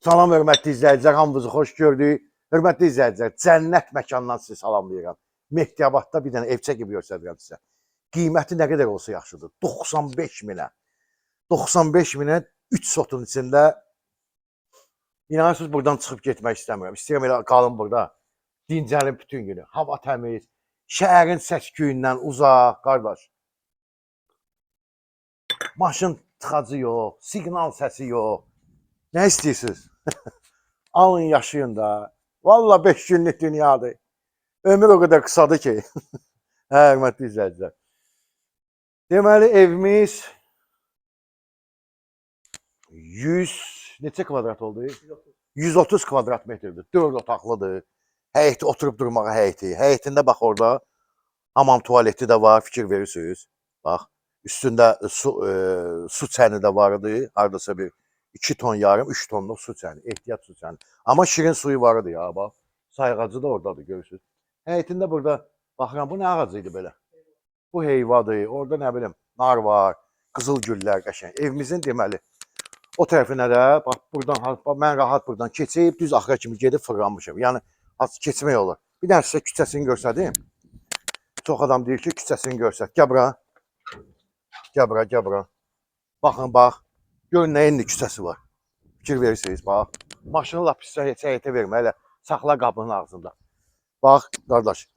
Salam hörmətli izləyicilər, hamınızı xoş gördük. Hörmətli izləyicilər, cənnət məkandan sizi salamlayıram. Mehdiyabadda bir dənə ev çəkib göstərirəm sizə. Qiyməti nə qədər olsa yaxşıdır. 95 minə. 95 minə 3 sotun içində İnanırsınız buradan çıxıb getmək istəmirəm. İstəyirəm elə qalım burada. Dincəlim bütün günü. Hava təmiz. Şəhərin səs-küyündən uzaq, qardaş. Maşın tıxacı yox, siqnal səsi yox. Nə istəyirsiniz? Alın yaşayın da. Valla 5 günlük dünyadır. Ömür o qədər qısadır ki. hə, hörmətli izləyicilər. Deməli evimiz 100 neçə kvadrat oldu? 130 kvadrat metrdir. 4 otaqlıdır. Həyəti oturub durmağa həyəti. Həyətində bax orada hamam tualeti də var, fikir verirsiniz. Bax, üstündə su e, su çəni də var idi. Hardasa bir 2 ton yarım, 3 tonluq su çəni, ehtiyat su çəni. Amma şirin suyu var idi ya, bax. Sayğacı da oradadır, görürsüz. Həyətində burada baxıram bu nə ağacı idi belə? Bu heyvadır. Orada nə bilim, nar var, qızıl güllər qəşəng. Evimizin deməli o tərəfinə də bax burdan bax, mən rahat burdan keçib düz axıra kimi gedib fırlanmışam. Yəni az keçmək olur. Bir dənə sizə küçəsini göstərdim. Çox adam deyir ki, küçəsini göstər. Gəl bura. Gəl bura, gəl bura. Baxın bax. Görün nə indi küçəsi var. Fikir verirsiniz bax. Maşını lap pis həyətə vermə elə saxla qapının ağzında. Bax qardaş.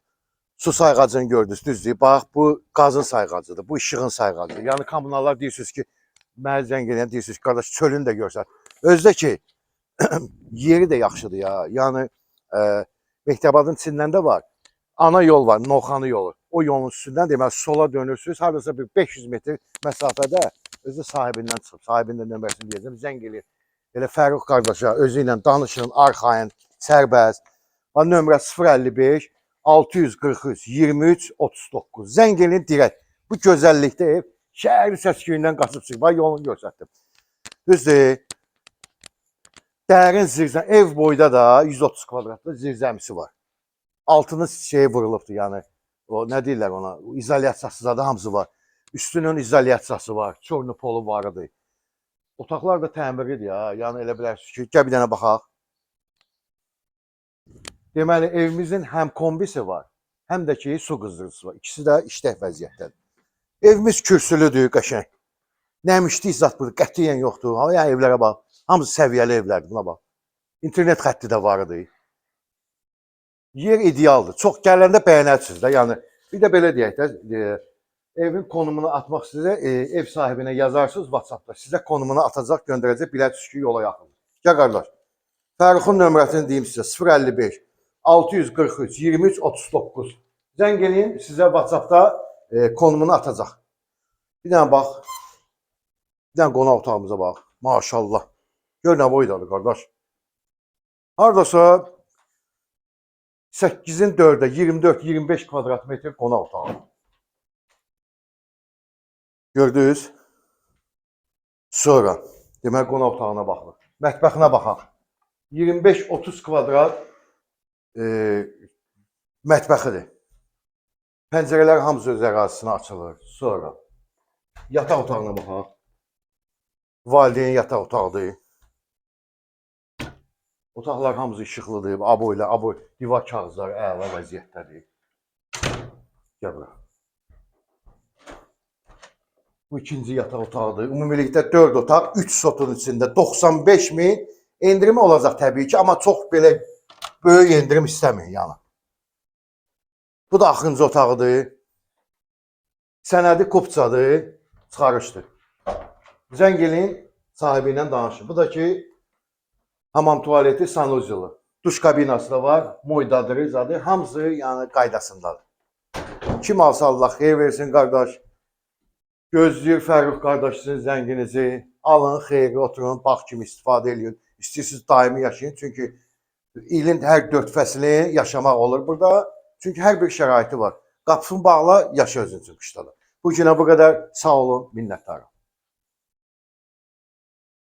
Su sayğacını gördünüz, düzdür? Bax bu qazın sayğacıdır, bu işığın sayğacıdır. Yəni kommunallar deyirsiniz ki, mənə zəng edən deyirsiniz ki, qardaş çölünü də görsət. Özdə ki yeri də yaxşıdır ya. Yəni e, Mehtiyabadın içindən də var. Ana yol var, Novxanı yolu. O yolun üstündən deməli sola dönürsüz. Hardasa bir 500 metr məsafədə özü sahibindən çıxıb, sahibinin nömrəsini deyəcəm, zəng eləyir. Elə Fərux qardaşa özü ilə danışın, arxayın, sərbəst. Ha nömrə 055 643 23 39. Zəng eləyin direkt. Bu gözəllikdə ev şəhərin səs-küyündən qaçıb çıxıb. Yolunu göstərdim. Düzdür? Dərin zirzə ev boyda da 130 kvadratlı zirzəmisi var. Altını şey vurulubdu, yəni o nə deyirlər ona? İzolyasiyası da hamısı var. Üstünün izolyasiyası var. Çornu polu var idi. Otaqlar da təmirlidir ya. Yəni elə bilərsiniz ki, gəl bir dənə baxaq. Deməli evimizin həm kombisi var, həm də ki su qızdırıcısı var. İkisi də işlək vəziyyətdədir. Evimiz kürsülüdür, qəşəng. Nəmişlik zat burada qətiyyən yoxdur. Ha, yəni evlərə bax. Hamısı səviyyəli evlərdir, buna bax. İnternet xətti də var idi. Yer idealdır. Çox gələndə bəyənərsiniz də. Yəni bir də belə deyək də, e, evin konumunu atmaq sizə e, ev sahibinə yazarsınız WhatsApp-da. Sizə konumunu atacaq, göndərəcək bilərsiniz ki, yola yaxın. Gəl qardaş. Fərxun nömrəsini deyim sizə 055 643 23 39. Zəng eləyin, sizə WhatsApp-da e, konumunu atacaq. Bir dənə bax. Bir dənə qonaq otağımıza bax. Maşallah. Gör nə boydadır qardaş. Hardasa 8-in 4-ə 24-25 kvadrat metr qonaq otağı. Gördünüz? Sonra demək qonaq otağına baxırıq. Mətbəxinə baxaq. 25-30 kvadrat e, mətbəxidir. Pəncərələr hamısı öz ərazisinə açılır. Sonra yataq otağına baxaq. Valideyn yataq otağıdır. Otaqlar hamısı işıqlıdır. Abo ilə abo divar kağızları əla vəziyyətdədir. Gəl bura. Bu ikinci yataq otağıdır. Ümumilikdə 4 otaq, 3 sotun içində 95 min endirimi olacaq təbii ki, amma çox belə böyük endirim istəməyin yəni. Bu da axırıncı otağıdır. Sənədi kupçadır, çıxarışdır. Zəng eləyin, sahibi ilə danışın. Bu da ki, hamam tualeti sanuzulu. Duş kabinası da var, moydadır, zadı. Hamısı yəni qaydasındadır. Kim alsa Allah xeyir versin qardaş. Gözləyir Fərrux qardaş sizin zənginizi. Alın, xeyri oturun, bax kimi istifadə edin. İstəyirsiniz daimi yaşayın. Çünki ilin hər dörd fəslini yaşamaq olur burada. Çünki hər bir şəraiti var. Qapısını bağla, yaşa özün üçün qışda da. Bu günə bu qədər. Sağ olun, minnətdarım.